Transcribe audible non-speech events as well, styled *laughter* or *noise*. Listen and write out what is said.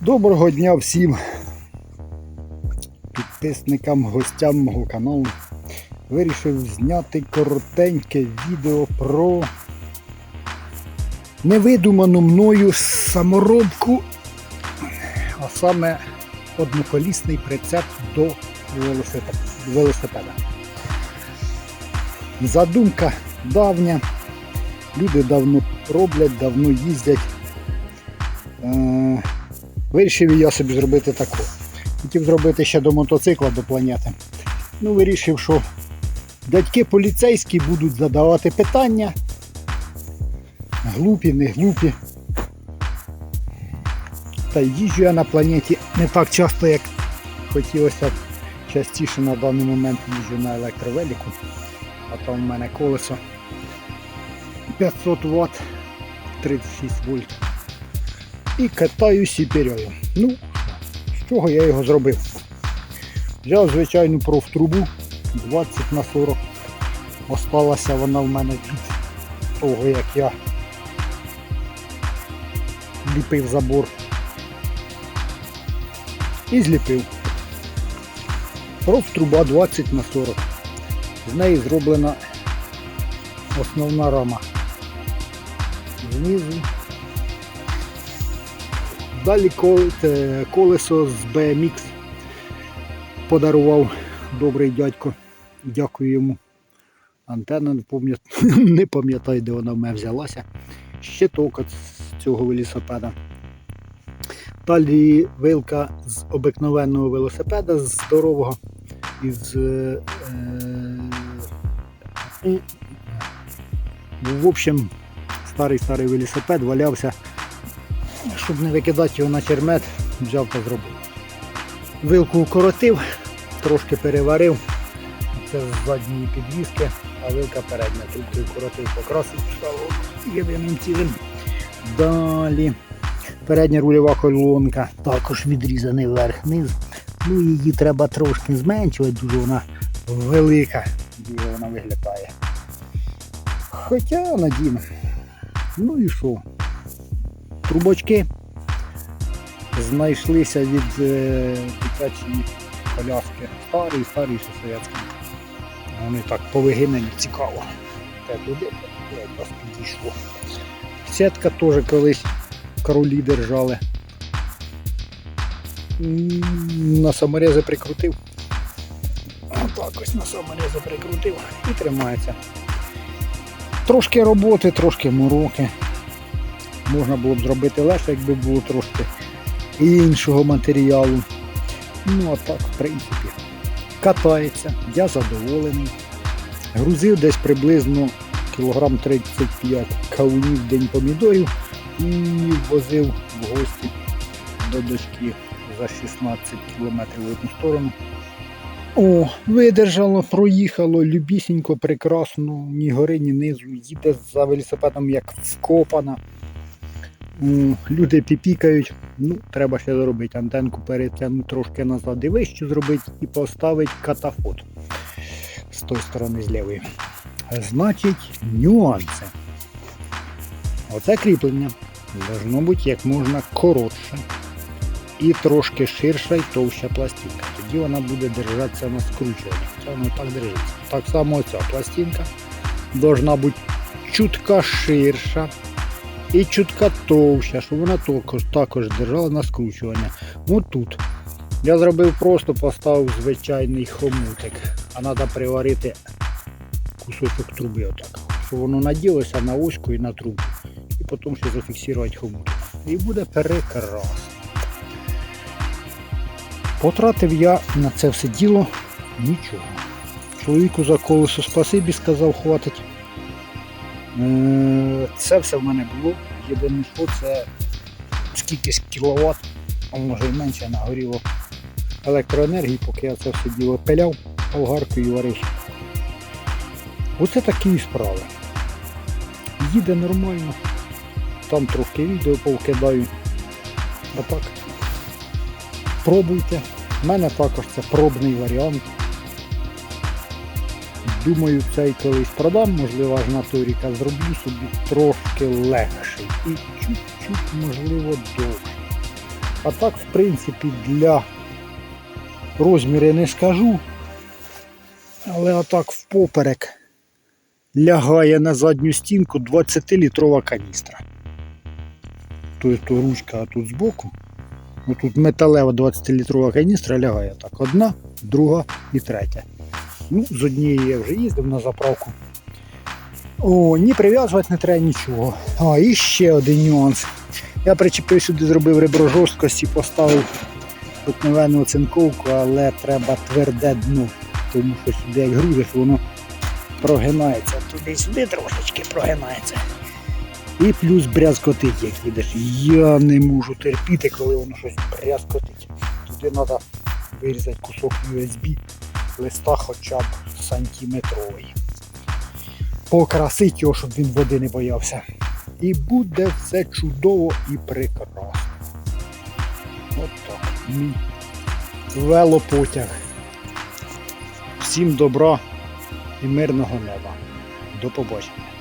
Доброго дня всім підписникам, гостям мого каналу. Вирішив зняти коротеньке відео про невидуману мною саморобку, а саме одноколісний прицеп до велосипеда. Задумка давня. Люди давно роблять, давно їздять. Е, Вирішив я собі зробити таку. Хотів зробити ще до мотоцикла, до планети. Ну, вирішив, що дядьки поліцейські будуть задавати питання. Глупі, не глупі. Та їжджу я на планеті не так часто, як хотілося б частіше на даний момент їжджу на електровеліку. А там в мене колесо 500 Вт, 36 вольт. І катаюсь і піряю. Ну, з чого я його зробив? Взяв звичайну профтрубу 20 на 40. Осталася вона в мене від того, як я ліпив забор. І зліпив. Профтруба 20 на 40. З неї зроблена основна рама. Знизу. Далі колесо з BMX подарував добрий дядько. Дякую йому. Антенна не пам'ят- *laughs* не пам'ятаю, де вона в мене взялася. Щиток з цього велосипеда. Далі вилка з обикновенного велосипеда, з здорового, із е, е, в общем, старий-старий велосипед валявся, щоб не викидати його на чермет, взяв та зробив. Вилку укоротив, трошки переварив. Це з задньої підвіски, а вилка передня. Трубки укоротив, покрасив, став єдиним цілим. Далі. Передня рульова колонка, також відрізаний вверх-низ. Ну її треба трошки зменшувати, дуже вона велика, дуже вона виглядає. Хоча надійно. Ну і що? Трубочки знайшлися від е, дитячої коляски. Старі, старі ще совєтські. Вони так повигинені цікаво. Те туди, якраз підійшло. Сітка теж колись королі держали. На саморези прикрутив. Отак ось на саморези прикрутив і тримається. Трошки роботи, трошки мороки. Можна було б зробити легше, якби було трошки іншого матеріалу. Ну а так, в принципі, катається, я задоволений. Грузив десь приблизно кілограм 35 кавунів в день помідорів і возив в гості до дочки за 16 кілометрів в одну сторону. О, видержало, проїхало, любісінько, прекрасно, ні гори, ні низу. Їде за велосипедом як вкопана. Люди піпікають. Ну, треба ще зробити антенку перетягнути трошки назад і вище зробити і поставити катафот з тої сторони з лівої. Значить, нюанси. Оце кріплення должно бути як можна коротше і трошки ширша і товща пластинка. Тоді вона буде держатися на скручуванні. Це воно так держиться. Так само ця пластинка должна бути чутка ширша і чутка товща, щоб вона також, держала на скручування. От тут. Я зробив просто, поставив звичайний хомутик, а треба приварити кусочок труби отак. Щоб воно наділося на оську і на трубу. І потім ще зафіксувати хомутик. І буде прекрасно. Потратив я на це все діло нічого. Чоловіку за колесо спасибі сказав, хватить. Е, Це все в мене було. Єдине, що це скільки кіловат, а може і менше нагоріло електроенергії, поки я це все діло пиляв болгаркою і варив. Оце такі справи. Їде нормально. Там трохи відео повкидаю. А так. Пробуйте. У мене також це пробний варіант. Думаю, цей колись продам, можливо, аж на Торіка зроблю собі трошки легший і чуть-чуть, можливо, довший. А так, в принципі, для розміру не скажу. Але отак впоперек лягає на задню стінку 20-літрова каністра. Тобто ручка тут збоку. Тут металева 20-літрова каністра лягає так. Одна, друга і третя. Ну, з однієї я вже їздив на заправку. О, ні прив'язувати не треба нічого. А, і ще один нюанс. Я причепив сюди, зробив ребро жорсткості, поставив обикновену оцинковку, але треба тверде дно. Тому що сюди як грузиш, воно прогинається. Туди-сюди трошечки прогинається. І плюс брязкотить, як їдеш. Я не можу терпіти, коли воно щось брязкотить. Туди треба вирізати кусок USB листа хоча б сантиметровий. Покрасить його, щоб він води не боявся. І буде все чудово і прекрасно. От так. Мій велопотяг. Всім добра і мирного неба. До побачення.